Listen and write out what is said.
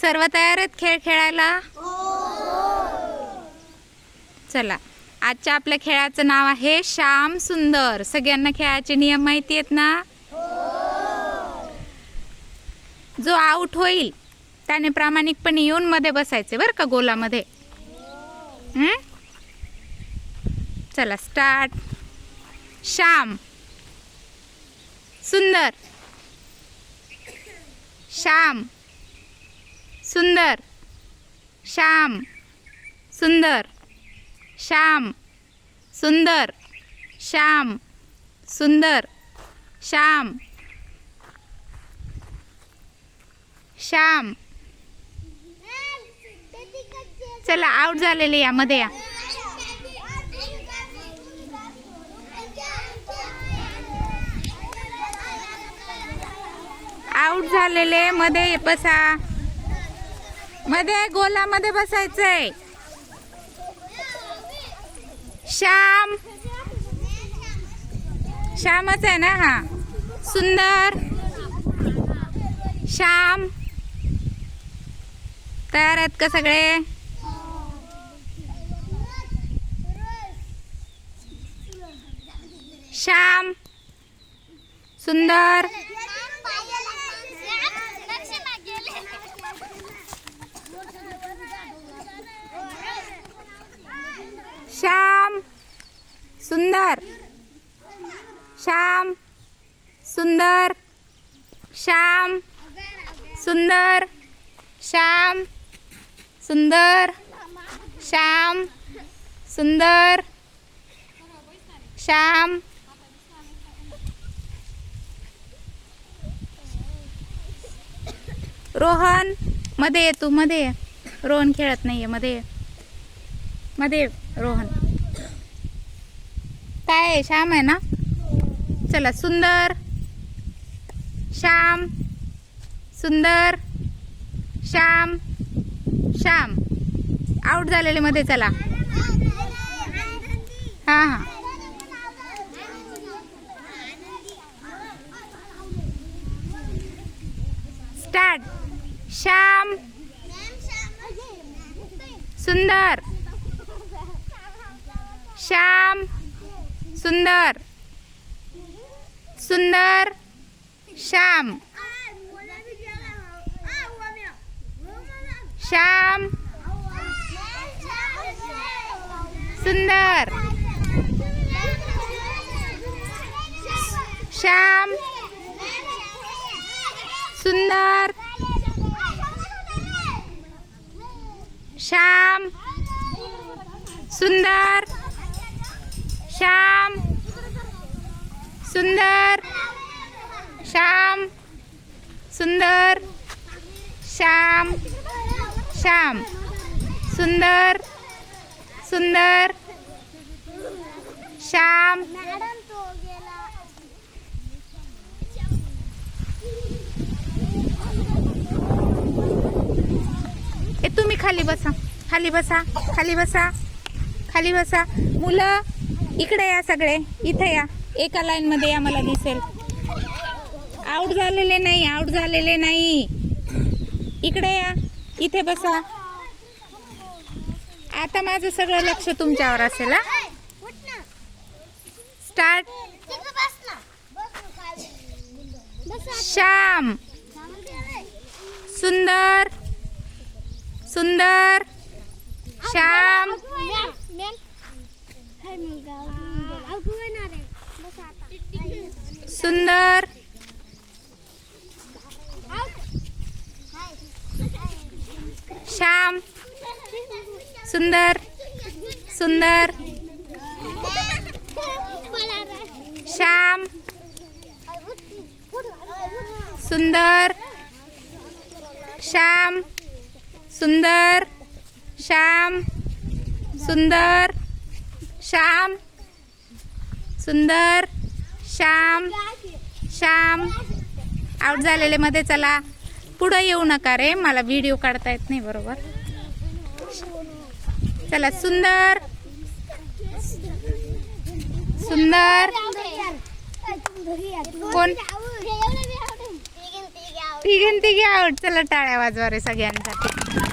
सर्व तयार आहेत खेळ खेळायला? चला. आजच्या आपल्या खेळाचं नाव आहे श्याम सुंदर. सगळ्यांना खेळाचे नियम माहिती आहेत ना? जो आउट होईल त्याने प्रामाणिकपणे येऊन मध्ये बसायचे बरं का गोलामध्ये. चला स्टार्ट श्याम सुंदर. श्याम. सुंदर श्याम सुंदर श्याम सुंदर श्याम सुंदर श्याम श्याम. चला आउट झालेले यामध्ये या. आउट झालेले मध्ये बसा. मध्ये गोलामध्ये बसायचंय. श्याम. श्यामच आहे ना हा? सुंदर. श्याम. तयार आहेत का सगळे? श्याम. सुंदर. सुंदर। श्याम सुंदर। श्याम सुंदर। श्याम सुंदर। श्याम सुंदर। श्याम। रोहन मध्ये ये तू मध्ये ये. रोहन खेळत नाहीये मध्ये ये. मध्ये ये, रोहन. काय आहे श्याम आहे ना? चला सुंदर श्याम सुंदर श्याम श्याम. आउट झालेले मध्ये चला. हां हां. स्टार्ट श्याम सुंदर श्याम सुंदर। सुंदर श्याम। श्याम। सुंदर। श्याम। सुंदर। श्याम। सुंदर। श्याम। सुंदर। श्याम। सुंदर। श्याम। श्याम। सुंदर। सुंदर। श्याम। ए तुम्ही खाली बसा. खाली बसा. खाली बसा. खाली बसा. मुलं. इकडे या सगळे. इथे या. एका लाईन मध्ये या मला दिसेल. आउट झालेले नाही आउट झालेले नाही. इकडे या. इथे बसा. आता माझं सगळं लक्ष तुमच्यावर असेल स्टार्ट श्याम. सुंदर. सुंदर. श्याम. सुंदर. श्याम. सुंदर. सुंदर. श्याम. सुंदर. श्याम. सुंदर. श्याम. सुंदर. श्याम सुंदर श्याम श्याम. आउट झालेले मध्ये चला. पुढं येऊ नका रे मला व्हिडिओ काढता येत नाही बरोबर? चला सुंदर. सुंदर. कोण? तिघे तिघे आउट चला टाळ्या वाजवा रे सगळ्यांसाठी.